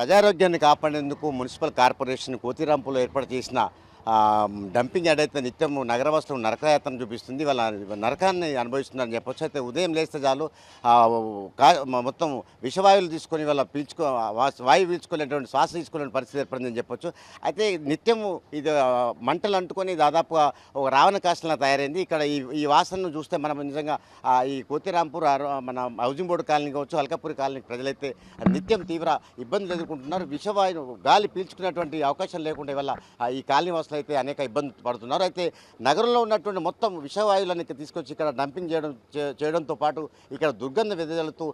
ప్రజారోగ్యాన్ని కాపాడేందుకు municipal corporation కోతిరాంపులో ఏర్పాటు చేసిన డంపింగ్ యార్డ్ అయితే నిత్యం నగరవాసులు నరకయాత్రను చూపిస్తుంది. వాళ్ళ నరకాన్ని అనుభవిస్తున్నారని చెప్పొచ్చు. అయితే ఉదయం లేస్తే చాలు కా- మొత్తం విషవాయువులు తీసుకొని వాళ్ళ పీల్చుకో వా- వాయువు పీల్చుకోలేటువంటి శ్వాస తీసుకోలేని పరిస్థితి ఏర్పడిందని చెప్పొచ్చు. అయితే నిత్యము ఇది మంటలు అంటుకొని దాదాపుగా ఒక రావణ కాష్టంలా తయారైంది. ఇక్కడ ఈ ఈ వాసనను చూస్తే మనం నిజంగా ఈ కోతిరాంపూర్ ఆరో- మన హౌసింగ్ బోర్డు కాలనీ కావచ్చు అల్కాపూరి కాలనీ ప్రజలైతే నిత్యం తీవ్ర ఇబ్బందులు ఎదుర్కొంటున్నారు. విషవాయువు గాలి పీల్చుకునేటువంటి అవకాశం లేకుండా వల్ల ఈ కాలనీ వాసులు అయితే అనేక ఇబ్బంది పడుతున్నారు. అయితే నగరంలో ఉన్నటువంటి మొత్తం విషవాయువులను తీసుకొచ్చి ఇక్కడ డంపింగ్ చేయడం చేయడంతో పాటు ఇక్కడ దుర్గంధ వెదజల్లుతూ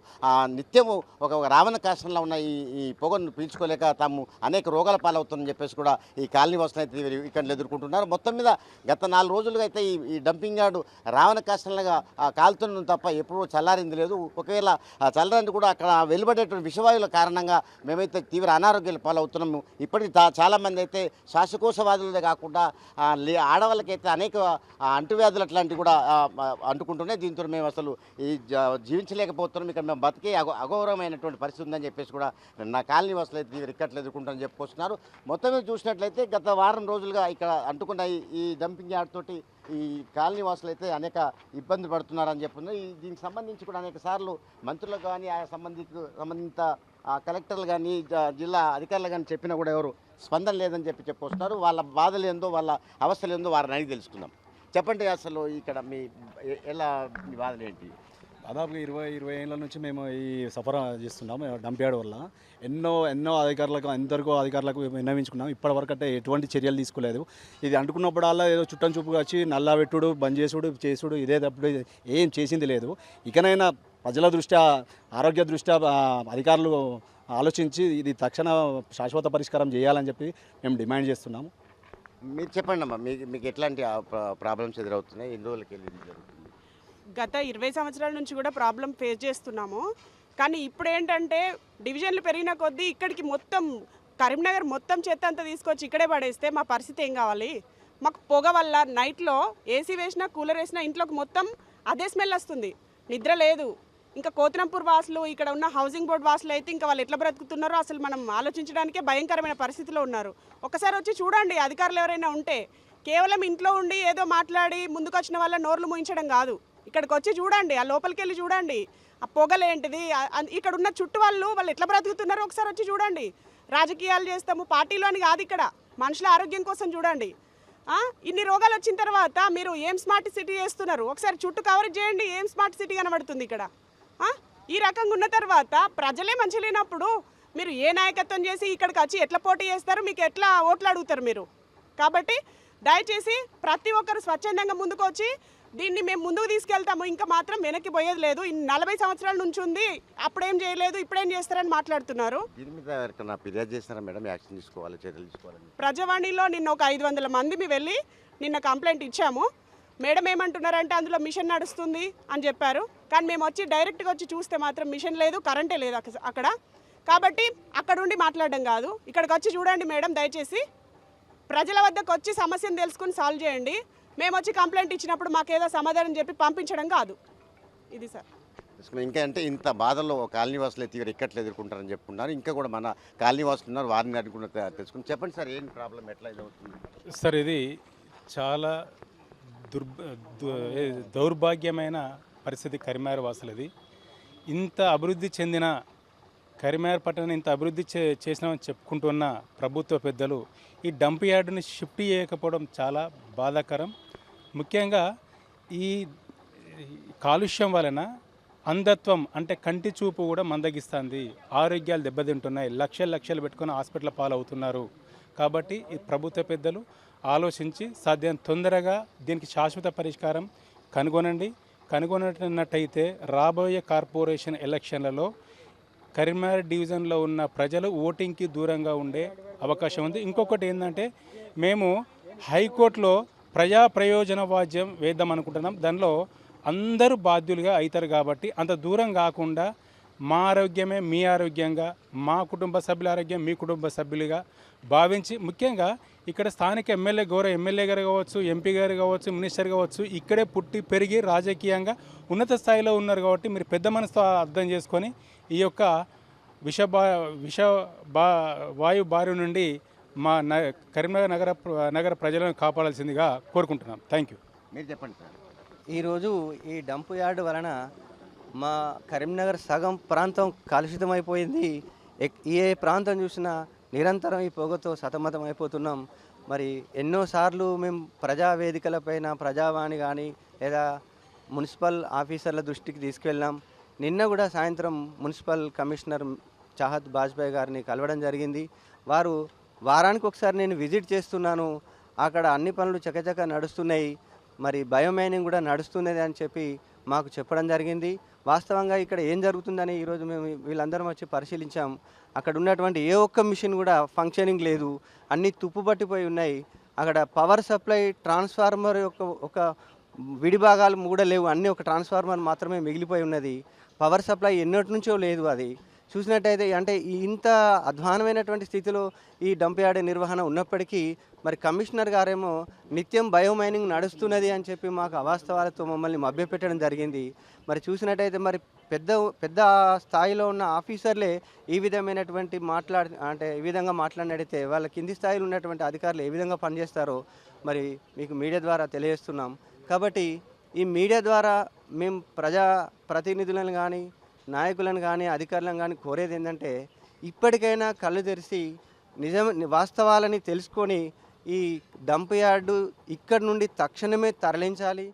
నిత్యము ఒక రావణ కాష్టంలో ఉన్న ఈ ఈ పొగను పీల్చుకోలేక తాము అనేక రోగాల పాలవుతుందని చెప్పేసి కూడా ఈ కాలనీ వాసులు అయితే ఇక్కడ ఎదుర్కొంటున్నారు. మొత్తం మీద గత నాలుగు రోజులుగా అయితే ఈ ఈ డంపింగ్ యార్డు రావణ కాష్టంలాగా కాలుతున్నాం తప్ప ఎప్పుడూ చల్లారింది లేదు. ఒకవేళ ఆ చల్లారింది కూడా అక్కడ వెలువడేటువంటి విషవాయువుల కారణంగా మేమైతే తీవ్ర అనారోగ్యాలు పాలవుతున్నాము. ఇప్పటికి చాలామంది అయితే శ్వాసకోశవాదులదే కాకుండా ఆడవాళ్ళకైతే అనేక అంటువ్యాధులు అట్లాంటివి కూడా అంటుకుంటున్నాయి. దీంతో మేము అసలు ఈ జీవించలేకపోతున్నాం. ఇక్కడ మేము బతికే అగౌ అగౌరవమైనటువంటి పరిస్థితి ఉందని చెప్పేసి కూడా నా కాలనీ వాసులు అయితే తీవ్ర ఇక్కట్లు ఎదుర్కొంటారని చెప్పుకొస్తున్నారు మొత్తం మీద చూసినట్లయితే గత వారం రోజులుగా ఇక్కడ అంటుకున్న ఈ- డంపింగ్ యార్డ్ తోటి ఈ కాలనీ వాసులు అయితే అనేక ఇబ్బంది పడుతున్నారని చెప్తున్నారు ఈ దీనికి సంబంధించి కూడా అనేక సార్లు మంత్రులకు కానీ ఆయా సంబంధిత సంబంధిత కలెక్టర్లు కానీ జిల్లా అధికారులు కానీ చెప్పినా కూడా ఎవరు స్పందన లేదని చెప్పి చెప్పొస్తున్నారు వాళ్ళ బాధలు ఏందో వాళ్ళ అవస్థలు ఏందో వారిని అడిగి తెలుసుకుందాం. చెప్పండి అసలు ఇక్కడ మీ ఎలా మీ బాధలు ఏంటి? దాదాపుగా ఇరవై ఇరవై ఏళ్ళ నుంచి మేము ఈ సఫరా చేస్తున్నాము డంప్యార్డ్ వల్ల. ఎన్నో ఎన్నో అధికారులకు ఎంతవరకు అధికారులకు విన్నవించుకున్నాం ఇప్పటివరకు అంటే ఎటువంటి చర్యలు తీసుకోలేదు. ఇది అంటుకున్నప్పుడల్లా ఏదో చుట్టం చూపుగా వచ్చి నల్లా పెట్టుడు బంద్ చేసుడు చేసుడు ఇదే తప్పుడు ఏం చేసింది లేదు. ఇకనైనా ప్రజల దృష్ట్యా ఆరోగ్య దృష్ట్యా అధికారులు ఆలోచించి ఇది తక్షణ శాశ్వత పరిష్కారం చేయాలని చెప్పి మేము డిమాండ్ చేస్తున్నాము. మీరు చెప్పండి అమ్మా మీకు మీకు ఎట్లాంటి ప్రాబ్లమ్స్ ఎదురవుతున్నాయి? ఎన్ని రోజులకి జరుగుతుంది? గత ఇరవై సంవత్సరాల నుంచి కూడా ప్రాబ్లం ఫేస్ చేస్తున్నాము. కానీ ఇప్పుడు ఏంటంటే డివిజన్లు పెరిగిన కొద్దీ ఇక్కడికి మొత్తం కరీంనగర్ మొత్తం చెత్త అంతా తీసుకొచ్చి ఇక్కడే పడేస్తే మా పరిస్థితి ఏం కావాలి? మాకు పొగ వల్ల నైట్లో ఏసీ వేసినా కూలర్ వేసినా ఇంట్లోకి మొత్తం అదే స్మెల్ వస్తుంది. నిద్ర లేదు. ఇంకా కోతినంపూర్ వాసులు ఇక్కడ ఉన్న హౌసింగ్ బోర్డ్ వాసులు అయితే ఇంకా వాళ్ళు ఎట్లా బ్రతుకుతున్నారో అసలు మనం ఆలోచించడానికే భయంకరమైన పరిస్థితిలో ఉన్నారు. ఒకసారి వచ్చి చూడండి అధికారులు ఎవరైనా ఉంటే. కేవలం ఇంట్లో ఉండి ఏదో మాట్లాడి ముందుకొచ్చిన వాళ్ళ నోర్లు ముయించడం కాదు. ఇక్కడికి వచ్చి చూడండి ఆ లోపలికి వెళ్ళి చూడండి. ఆ పొగలేంటిది ఇక్కడ ఉన్న చుట్టూ వాళ్ళు వాళ్ళు ఎట్లా బ్రతుకుతున్నారో ఒకసారి వచ్చి చూడండి. రాజకీయాలు చేస్తాము పార్టీలో అని కాదు ఇక్కడ. మనుషుల ఆరోగ్యం కోసం చూడండి. ఇన్ని రోగాలు వచ్చిన తర్వాత మీరు ఏం స్మార్ట్ సిటీ చేస్తున్నారు ఒకసారి చుట్టూ కవర్ చేయండి ఏం స్మార్ట్ సిటీ కనబడుతుంది ఇక్కడ? ఈ రకంగా ఉన్న తర్వాత ప్రజలే మంచి లేనప్పుడు మీరు ఏ నాయకత్వం చేసి ఇక్కడికి వచ్చి ఎట్లా పోటీ చేస్తారు? మీకు ఎట్లా ఓట్లు అడుగుతారు మీరు? కాబట్టి దయచేసి ప్రతి ఒక్కరు స్వచ్ఛందంగా ముందుకు వచ్చి దీన్ని మేము ముందుకు తీసుకెళ్తాము. ఇంకా మాత్రం వెనక్కి పోయేది లేదు. నలభై సంవత్సరాల నుంచి ఉంది. అప్పుడేం చేయలేదు ఇప్పుడేం చేస్తారని మాట్లాడుతున్నారు. ప్రజావాణిలో నిన్న ఒక ఐదు వందల మంది మీ వెళ్ళి నిన్న కంప్లైంట్ ఇచ్చాము. మేడం ఏమంటున్నారంటే అందులో మిషన్ నడుస్తుంది అని చెప్పారు. కానీ మేము వచ్చి డైరెక్ట్గా వచ్చి చూస్తే మాత్రం మిషన్ లేదు కరెంటే లేదు అక్క- అక్కడ. కాబట్టి అక్కడ ఉండి మాట్లాడడం కాదు. ఇక్కడికి వచ్చి చూడండి మేడం దయచేసి. ప్రజల వద్దకు వచ్చి సమస్యను తెలుసుకుని సాల్వ్ చేయండి. మేము వచ్చి కంప్లైంట్ ఇచ్చినప్పుడు మాకేదో సమాధానం చెప్పి పంపించడం కాదు. ఇది సార్. ఇంకా అంటే ఇంత బాధల్లో కాలనీ వాసులు అయితే తీవ్ర ఇక్కట్లు ఎదుర్కొంటారని చెప్పుకున్నారు. ఇంకా కూడా మన కాలనీ వాసులు ఉన్నారు వారిని అడుగున్న తెలుసుకుని చెప్పండి సార్ ఏంటి ప్రాబ్లం ఎట్లా ఇది అవుతుంది సార్ ఇది చాలా దుర్భ దు- దౌర్భాగ్యమైన పరిస్థితి కరిమేర వాసులది. ఇంత అభివృద్ధి చెందిన కరిమేర పట్టణం ఇంత అభివృద్ధి చే చేసినామని చెప్పుకుంటున్న ప్రభుత్వ పెద్దలు ఈ డంప్ యార్డుని షిఫ్ట్ చేయకపోవడం చాలా బాధాకరం. ముఖ్యంగా ఈ ఈ కాలుష్యం వలన అంధత్వం అంటే కంటి చూపు కూడా మందగిస్తుంది. ఆరోగ్యాలు దెబ్బతింటున్నాయి. లక్షలు లక్షలు పెట్టుకొని హాస్పిటల్ పాలవుతున్నారు. కాబట్టి ఈ ప్రభుత్వ పెద్దలు ఆలోచించి సాధ్యం తొందరగా దీనికి శాశ్వత పరిష్కారం కనుగొనండి. కనుగొనట్టయితే రాబోయే కార్పొరేషన్ ఎలక్షన్లలో కరీంనగర్ డివిజన్లో ఉన్న ప్రజలు ఓటింగ్కి దూరంగా ఉండే అవకాశం ఉంది. ఇంకొకటి ఏంటంటే మేము హైకోర్టులో ప్రజా ప్రయోజన వాద్యం వేద్దాం అనుకుంటున్నాం దానిలో అందరూ బాధ్యులుగా అవుతారు కాబట్టి అంత దూరం కాకుండా మా ఆరోగ్యమే మీ ఆరోగ్యంగా మా కుటుంబ సభ్యుల ఆరోగ్యం మీ కుటుంబ సభ్యులుగా భావించి ముఖ్యంగా ఇక్కడ స్థానిక ఎమ్మెల్యే గౌరవ ఎమ్మెల్యే గారు కావచ్చు ఎంపీ గారు కావచ్చు మినిస్టర్ కావచ్చు ఇక్కడే పుట్టి పెరిగి రాజకీయంగా ఉన్నత స్థాయిలో ఉన్నారు కాబట్టి మీరు పెద్ద మనసుతో అర్థం చేసుకొని ఈ యొక్క విష బా విష బా వాయు బారి నుండి మా న కరీంనగర్ నగర నగర ప్రజలను కాపాడాల్సిందిగా కోరుకుంటున్నాం. థ్యాంక్ యూ మీరు చెప్పండి సార్. ఈరోజు ఈ డంప్ యార్డ్ వలన మా కరీంనగర్ సగం ప్రాంతం కలుషితమైపోయింది. ఎక్- ఏ ప్రాంతం చూసినా నిరంతరం ఈ పొగతో సతమతం అయిపోతున్నాం మరి ఎన్నోసార్లు మేము ప్రజా వేదికలపైన ప్రజావాణి కానీ లేదా మున్సిపల్ ఆఫీసర్ల దృష్టికి తీసుకెళ్ళాం నిన్న కూడా సాయంత్రం మున్సిపల్ కమిషనర్ చాహత్ బాజ్పాయ్ గారిని కలవడం జరిగింది. వారు వారానికి ఒకసారి నేను విజిట్ చేస్తున్నాను. అక్కడ అన్ని పనులు చకచక నడుస్తున్నాయి. మరి బయోమైనింగ్ కూడా నడుస్తున్నది అని చెప్పి మాకు చెప్పడం జరిగింది. వాస్తవంగా ఇక్కడ ఏం జరుగుతుందని ఈరోజు మేము వీళ్ళందరం వచ్చి పరిశీలించాం అక్కడ ఉన్నటువంటి ఏ ఒక్క మిషన్ కూడా ఫంక్షనింగ్ లేదు. అన్నీ తుప్పు పట్టిపోయి ఉన్నాయి. అక్కడ పవర్ సప్లై ట్రాన్స్ఫార్మర్ యొక్క ఒక విడి భాగాలు కూడా లేవు. అన్నీ ఒక ట్రాన్స్ఫార్మర్ మాత్రమే మిగిలిపోయి ఉన్నది. పవర్ సప్లై ఎన్నటి నుంచో లేదు అది. చూసినట్టయితే అంటే ఇంత అధ్వానమైనటువంటి స్థితిలో ఈ డంప్ యార్డ్ నిర్వహణ ఉన్నప్పటికీ మరి కమిషనర్ గారేమో నిత్యం బయోమైనింగ్ నడుస్తున్నది అని చెప్పి మాకు అవాస్తవాలతో మమ్మల్ని మభ్యపెట్టడం జరిగింది. మరి చూసినట్టయితే మరి పెద్ద పెద్ద స్థాయిలో ఉన్న ఆఫీసర్లే ఈ విధమైనటువంటి మాట్లాడి అంటే ఈ విధంగా మాట్లాడినట్టయితే వాళ్ళ కింది స్థాయిలో ఉన్నటువంటి అధికారులు ఏ విధంగా పనిచేస్తారో మరి మీకు మీడియా ద్వారా తెలియజేస్తున్నాం. కాబట్టి ఈ మీడియా ద్వారా మేము ప్రజా ప్రతినిధులను కానీ నాయకులను కానీ అధికారులను కానీ కోరేది ఏంటంటే ఇప్పటికైనా కళ్ళు తెరిచి నిజం వాస్తవాలని తెలుసుకొని ఈ డంప్ యార్డు ఇక్కడి నుండి తక్షణమే తరలించాలి.